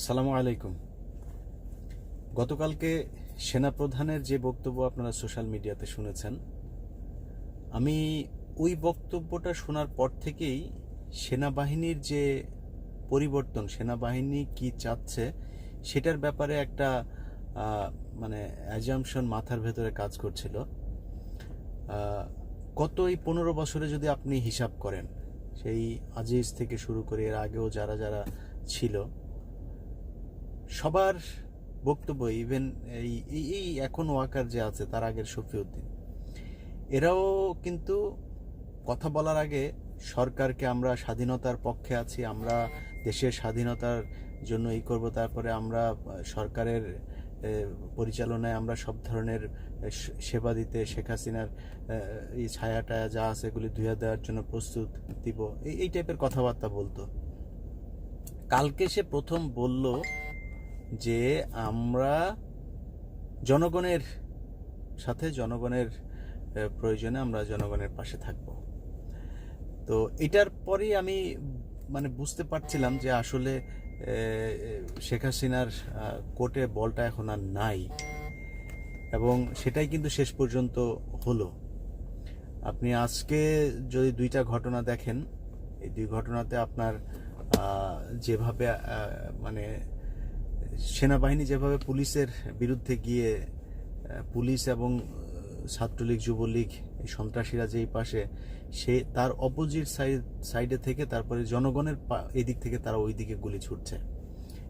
আসসালামু আলাইকুম। গতকালকে সেনাপ্রধানের যে বক্তব্য আপনারা সোশ্যাল মিডিয়াতে শুনেছেন, আমি ওই বক্তব্যটা শোনার পর থেকেই সেনাবাহিনীর যে পরিবর্তন, সেনাবাহিনী কি চাচ্ছে, সেটার ব্যাপারে একটা মানে অ্যাজামশন মাথার ভেতরে কাজ করছিল। গত এই পনেরো বছরে যদি আপনি হিসাব করেন, সেই আজিজ থেকে শুরু করে এর আগেও যারা যারা ছিল সবার বক্তব্য ইভেন এই, এই- এখন ওয়াকার যে আছে, তার আগের শফিউদ্দিন, এরাও কিন্তু কথা বলার আগে সরকারকে আমরা স্বাধীনতার পক্ষে আছি, আমরা দেশের স্বাধীনতার জন্য এই করব, তারপরে আমরা সরকারের পরিচালনায় আমরা সব ধরনের সেবা দিতে, শেখ হাসিনার এই ছায়াটা যা আছে, এগুলি ধুয়ে দেওয়ার জন্য প্রস্তুত দিব, এই টাইপের কথাবার্তা বলতো। কালকে সে প্রথম বলল যে আমরা জনগণের সাথে জনগণের প্রয়োজনে আমরা জনগণের পাশে থাকব। তো এটার পরেই আমি মানে বুঝতে পারছিলাম যে আসলে শেখ হাসিনার কোর্টে বলটা এখন আর নাই। এবং সেটাই কিন্তু শেষ পর্যন্ত হলো। আপনি আজকে যদি দুইটা ঘটনা দেখেন, এই দুই ঘটনাতে আপনার যেভাবে মানে সেনাবাহিনী যেভাবে পুলিশের বিরুদ্ধে গিয়ে পুলিশ এবং ছাত্রলীগ, যুবলীগ সন্ত্রাসীরা যেই পাশে, সে তার অপোজিট সাইড সাইডে থেকে তারপরে জনগণের এই থেকে তারা ওই দিকে গুলি ছুটছে।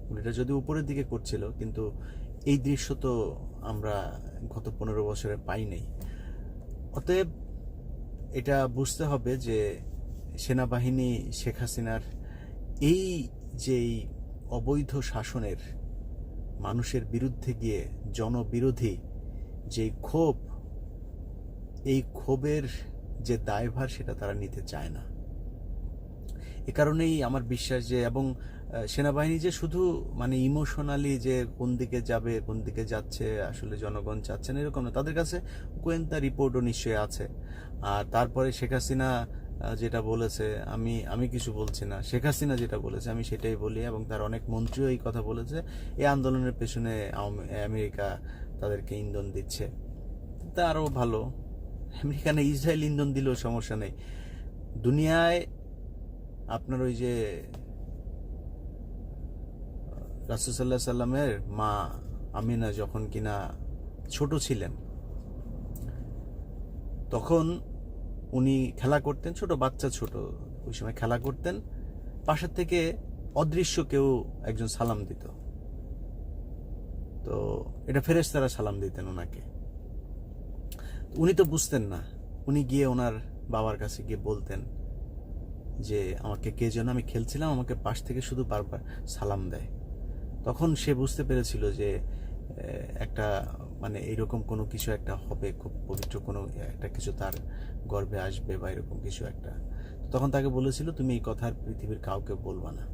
গুলিটা যদি উপরের দিকে করছিল, কিন্তু এই দৃশ্য তো আমরা গত পনেরো বছরে পাই নাই। অতএব এটা বুঝতে হবে যে সেনাবাহিনী শেখ হাসিনার এই যেই অবৈধ শাসনের মানুষের বিরুদ্ধে গিয়ে জনবিরোধী যে ক্ষোভ, এই ক্ষোভের যে দায়ভার সেটা তারা নিতে চায় না। এ কারণেই আমার বিশ্বাস যে, এবং সেনাবাহিনী যে শুধু মানে ইমোশনালি যে কোন দিকে যাবে, কোন দিকে যাচ্ছে, আসলে জনগণ চাচ্ছেন এরকম না। তাদের কাছে গোয়েন্দা রিপোর্টও নিশ্চয়ই আছে। আর তারপরে শেখ হাসিনা যেটা বলেছে, আমি আমি কিছু বলছি না। শেখ হাসিনা যেটা বলেছে, আমি সেটাই বলি এবং তার অনেক মন্ত্রীও এই কথা বলেছে। এই আন্দোলনের পেছনে আমেরিকা তাদেরকে ইন্ধন দিচ্ছে। তা আরও ভালো। আমেরিকা না ইসরায়েল ইন্ধন দিলেও সমস্যা নেই। দুনিয়ায় আপনার ওই যে রাসুসাল্লাহ সাল্লামের মা আমিনা যখন কিনা ছোট ছিলেন, তখন উনি খেলা করতেন, ছোট বাচ্চা ছোট, ওই সময় খেলা করতেন। পাশের থেকে অদৃশ্য কেউ একজন সালাম দিত। তো এটা ফেরেশতারা সালাম দিতেন ওনাকে। উনি তো বুঝতেন না। উনি গিয়ে ওনার বাবার কাছে গিয়ে বলতেন যে, আমাকে কে যেন আমি খেলছিলাম, আমাকে পাশ থেকে শুধু বারবার সালাম দেয়। তখন সে বুঝতে পেরেছিল যে একটা মানে এরকম কোনো কিছু একটা হবে, খুব পবিত্র কোনো, একটা কিছু তার গর্বে আসবে বা এরকম কিছু একটা। তখন তাকে বলেছিল, তুমি এই কথা পৃথিবীর কাউকে বলবা না।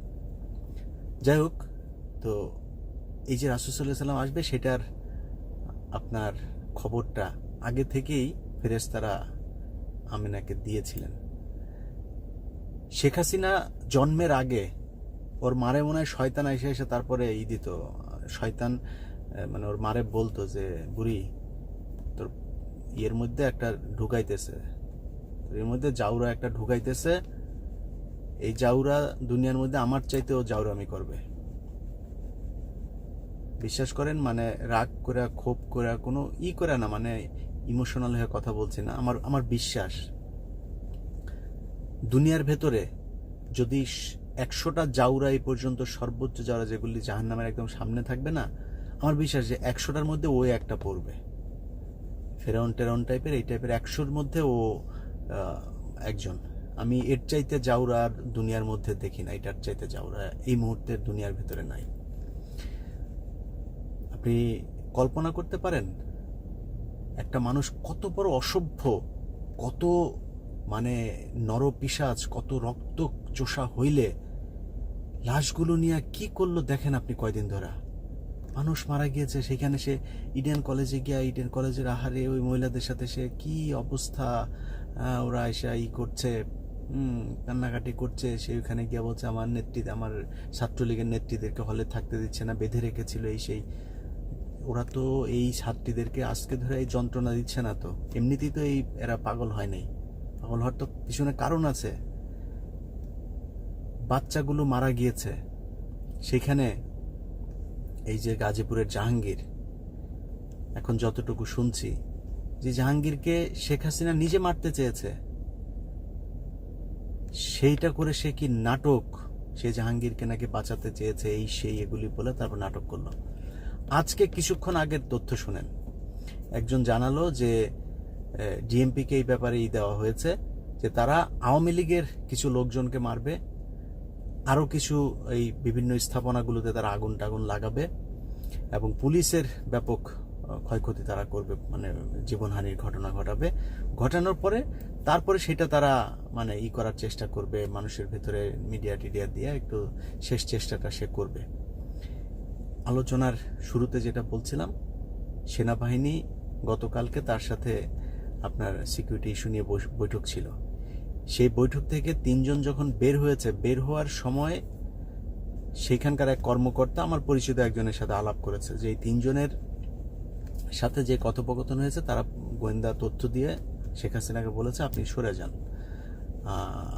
যাই হোক, তো এই যে রাসুসাল্লাহ আসবে, সেটার আপনার খবরটা আগে থেকেই ফেরেশতারা আমিনাকে দিয়েছিলেন। শেখ হাসিনা জন্মের আগে ওর মারে মনে হয় শয়তান এসে এসে তারপরে ই দিত। শয়তান মানে ওর মারে বলতো যে, বুড়ি, তোর ইয়ের মধ্যে একটা ঢুকাইতেছে। এর মধ্যে জাউরা একটা ঢুকাইতেছে। এই জাউরা দুনিয়ার মধ্যে আমার চাইতে চাইতেও জাউরামি করবে। বিশ্বাস করেন মানে রাগ করে ক্ষোভ করে কোনো ই করে না মানে ইমোশনাল হয়ে কথা বলছি না। আমার আমার বিশ্বাস, দুনিয়ার ভেতরে যদি একশোটা জাউরা এই পর্যন্ত সর্বোচ্চ জাউরা যেগুলি জাহান নামের একদম সামনে থাকবে না আমার বিশ্বাস যে একশোটার মধ্যে ও একটা পড়বে। ফেরাউন টেরাউন টাইপের, এই টাইপের একশোর মধ্যে ও একজন। আমি এর চাইতে জাউরা দুনিয়ার মধ্যে দেখি না, এটার চাইতে জাউরা এই মুহূর্তের দুনিয়ার ভেতরে নাই। আপনি কল্পনা করতে পারেন, একটা মানুষ কত বড় অসভ্য, কত মানে নরপিসাজ কত রক্ত চোষা হইলে লাশগুলো নিয়ে কি করল দেখেন আপনি কয়দিন ধরা। মানুষ মারা গিয়েছে, সেখানে সে ইডেন কলেজে গিয়া ইডেন কলেজের আহারে ওই মহিলাদের সাথে সে কি অবস্থা ওরা এসে ই করছে কান্নাকাটি করছে, সে ওখানে গিয়ে বলছে, আমার নেত্রী, আমার ছাত্রলীগের নেত্রীদেরকে হলে থাকতে দিচ্ছে না, বেঁধে রেখেছিল এই সেই। ওরা তো এই ছাত্রীদেরকে আজকে ধরে এই যন্ত্রণা দিচ্ছে না তো। এমনিতেই তো এই, এরা পাগল হয় নাই। পাগল হওয়ার তো পিছনে কারণ আছে। বাচ্চাগুলো মারা গিয়েছে। সেখানে এই যে গাজীপুরের জাহাঙ্গীর, এখন যতটুকু শুনছি যে জাহাঙ্গীরকে শেখ হাসিনা নিজে মারতে চেয়েছে, সেইটা করে সে কি নাটক, সে জাহাঙ্গীরকে নাকি বাঁচাতে চেয়েছে, এই সেই এগুলি বলে তারপর নাটক করল। আজকে কিছুক্ষণ আগের তথ্য শুনেন। একজন জানালো যে ডিএমপিকে এই ব্যাপারে দেওয়া হয়েছে যে তারা আওয়ামী লীগের কিছু লোকজনকে মারবে আরও কিছু এই বিভিন্ন স্থাপনাগুলোতে তারা আগুন টাগুন লাগাবে এবং পুলিশের ব্যাপক ক্ষয়ক্ষতি তারা করবে মানে জীবনহানির ঘটনা ঘটাবে। ঘটানোর পরে তারপরে সেটা তারা মানে ই করার চেষ্টা করবে, মানুষের ভেতরে মিডিয়া টিডিয়া দিয়ে একটু শেষ চেষ্টাটা সে করবে। আলোচনার শুরুতে যেটা বলছিলাম, সেনাবাহিনী গতকালকে তার সাথে আপনার সিকিউরিটি ইস্যু নিয়ে বৈঠক ছিল। সেই বৈঠক থেকে তিনজন যখন বের হয়েছে, বের হওয়ার সময় সেখানকার এক কর্মকর্তা আমার পরিচিত একজনের সাথে আলাপ করেছে যে এই তিনজনের সাথে যে কথোপকথন হয়েছে, তারা গোয়েন্দা তথ্য দিয়ে শেখ হাসিনাকে বলেছে, আপনি সরে যান।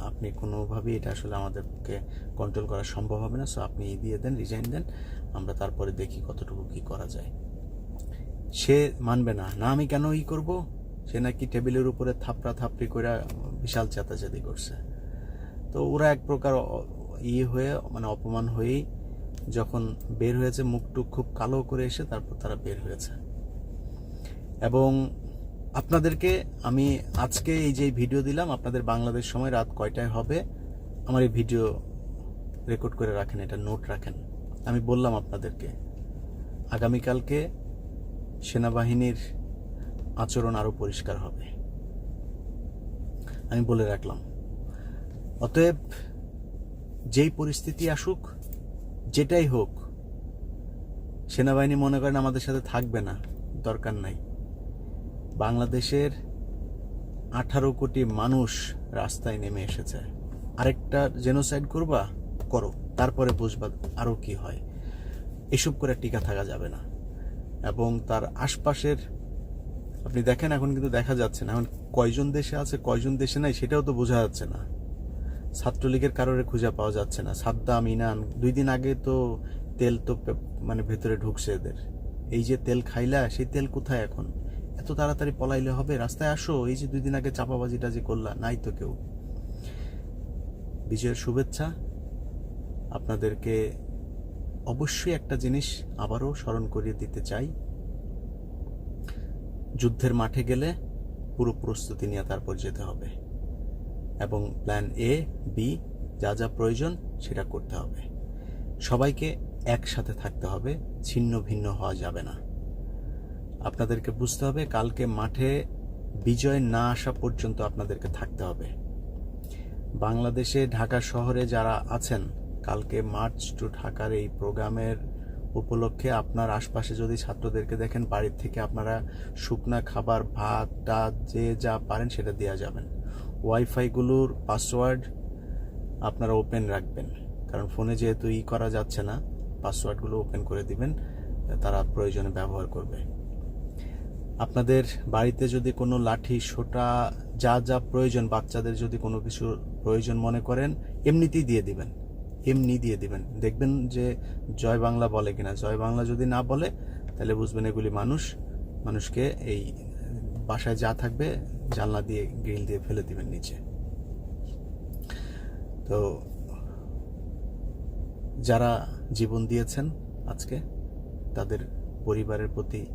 আপনি কোনোভাবেই এটা আসলে আমাদেরকে কন্ট্রোল করা সম্ভব হবে না। সো আপনি দিয়ে দেন রিজাইন দেন। আমরা তারপরে দেখি কতটুকু কি করা যায়। সে মানবে না। না, আমি কেন ই করব? সে নাকি টেবিলের উপরে থাপড়া থাপড়ি করে বিশাল চেতাচেতি করছে। তো ওরা এক প্রকার ইয়ে হয়ে মানে অপমান হয়েই যখন বের হয়েছে, মুখটুক খুব কালো করে এসে তারপর তারা বের হয়েছে। এবং আপনাদেরকে আমি আজকে এই যে ভিডিও দিলাম, আপনাদের বাংলাদেশ সময় রাত কয়টায় হবে, আমার এই ভিডিও রেকর্ড করে রাখেন, এটা নোট রাখেন। আমি বললাম আপনাদেরকে, আগামীকালকে সেনাবাহিনীর আচরণ আরও পরিষ্কার হবে। আমি বলে রাখলাম, অতএব যেই পরিস্থিতি আসুক, যেটাই হোক, সেনাবাহিনী মনে করেন আমাদের সাথে থাকবে না, দরকার নাই। বাংলাদেশের আঠারো কোটি মানুষ রাস্তায় নেমে এসেছে। আরেকটা জেনোসাইড করবা, করো, তারপরে বুঝবা আরও কি হয়। এসব করে টিকা থাকা যাবে না। এবং তার আশপাশের আপনি দেখেন, এখন কিন্তু দেখা যাচ্ছে না। এখন কয়জন দেশে আছে, কয়জন দেশে নাই, সেটাও তো বোঝা যাচ্ছে না। ছাত্রলীগের কারোরে খুঁজে পাওয়া যাচ্ছে না। সাদ্দাম, ইনান, দুই দিন আগে তো তেল তো মানে ভেতরে ঢুকছে এদের। এই যে তেল খাইলা, সেই তেল কোথায় এখন? এত তাড়াতাড়ি পলাইলে হবে? রাস্তায় আসো, এই যে দুই দিন আগে চাপাবাজিটা যে করলা, নাই তো কেউ। বিজয়ের শুভেচ্ছা। আপনাদেরকে অবশ্যই একটা জিনিস আবারও স্মরণ করিয়ে দিতে চাই। যুদ্ধের মাঠে গেলে পুরো প্রস্তুতি নিয়ে তারপর যেতে হবে। এবং প্ল্যান এ বি যা যা প্রয়োজন সেটা করতে হবে। সবাইকে একসাথে থাকতে হবে, ছিন্ন ভিন্ন হওয়া যাবে না। আপনাদেরকে বুঝতে হবে, কালকে মাঠে বিজয় না আসা পর্যন্ত আপনাদেরকে থাকতে হবে। বাংলাদেশে, ঢাকা শহরে যারা আছেন, কালকে মার্চ টু ঢাকার এই প্রোগ্রামের উপলক্ষে আপনার আশপাশে যদি ছাত্রদেরকে দেখেন, বাড়ির থেকে আপনারা শুকনা খাবার, ভাত টাত যে যা পারেন সেটা দেওয়া যাবেন। ওয়াইফাইগুলোর পাসওয়ার্ড আপনারা ওপেন রাখবেন। কারণ ফোনে যেহেতু ই করা যাচ্ছে না পাসওয়ার্ডগুলো ওপেন করে দিবেন, তারা প্রয়োজনে ব্যবহার করবে। আপনাদের বাড়িতে যদি কোনো লাঠি, সোটা, যা যা প্রয়োজন, বাচ্চাদের যদি কোনো কিছু প্রয়োজন মনে করেন, এমনিতেই দিয়ে দিবেন। এমনি দিয়ে দিবেন। দেখবেন যে জয় বাংলা বলে কিনা। জয় বাংলা যদি না বলে, তাহলে বুঝবেন এগুলি মানুষ, মানুষকে এই বাসায় যা থাকবে জানলা দিয়ে, গ্রিল দিয়ে ফেলে দিবেন নিচে। তো যারা জীবন দিয়েছেন আজকে, তাদের পরিবারের প্রতি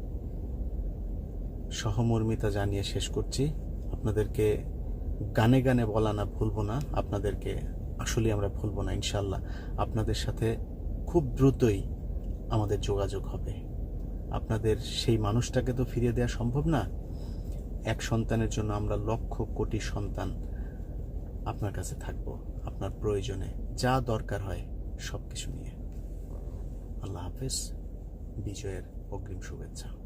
সহমর্মিতা জানিয়ে শেষ করছি। আপনাদেরকে গানে গানে বলা না, ভুলবো না। আপনাদেরকে আসলে আমরা ভুলবো না ইনশাল্লাহ আপনাদের সাথে খুব দ্রুতই আমাদের যোগাযোগ হবে। আপনাদের সেই মানুষটাকে তো ফিরিয়ে দেওয়া সম্ভব না। এক সন্তানের জন্য আমরা লক্ষ কোটি সন্তান আপনার কাছে থাকব, আপনার প্রয়োজনে, যা দরকার হয় সব কিছু নিয়ে। আল্লাহ হাফেজ, বিজয়ের অগ্রিম শুভেচ্ছা।